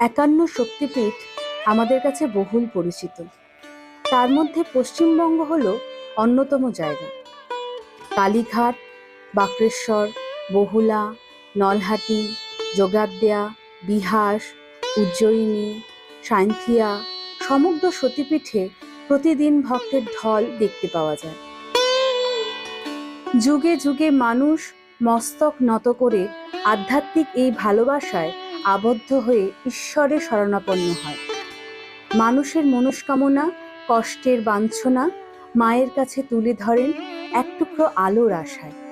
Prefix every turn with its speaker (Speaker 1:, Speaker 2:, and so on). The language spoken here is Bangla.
Speaker 1: একান্ন শক্তিপীঠ আমাদের কাছে বহুল পরিচিত। তার মধ্যে পশ্চিমবঙ্গ হলো অন্যতম জায়গা। কালীঘাট, বাক্রেশ্বর, বহুলা, নলহাটি যোগাদ্দেয়া বিহাস উজ্জয়িনী সাঁথিয়া সমগ্র সতীপীঠে প্রতিদিন ভক্তের ঢল দেখতে পাওয়া যায়। যুগে যুগে মানুষ মস্তক নত করে আধ্যাত্মিক এই ভালোবাসায় আবদ্ধ হয়ে ঈশ্বরে শরণাপন্ন হয়। মানুষের মনস্কামনা, কষ্টের বাঞ্ছনা মায়ের কাছে তুলে ধরেন এক টুকরো আলোর আশায়।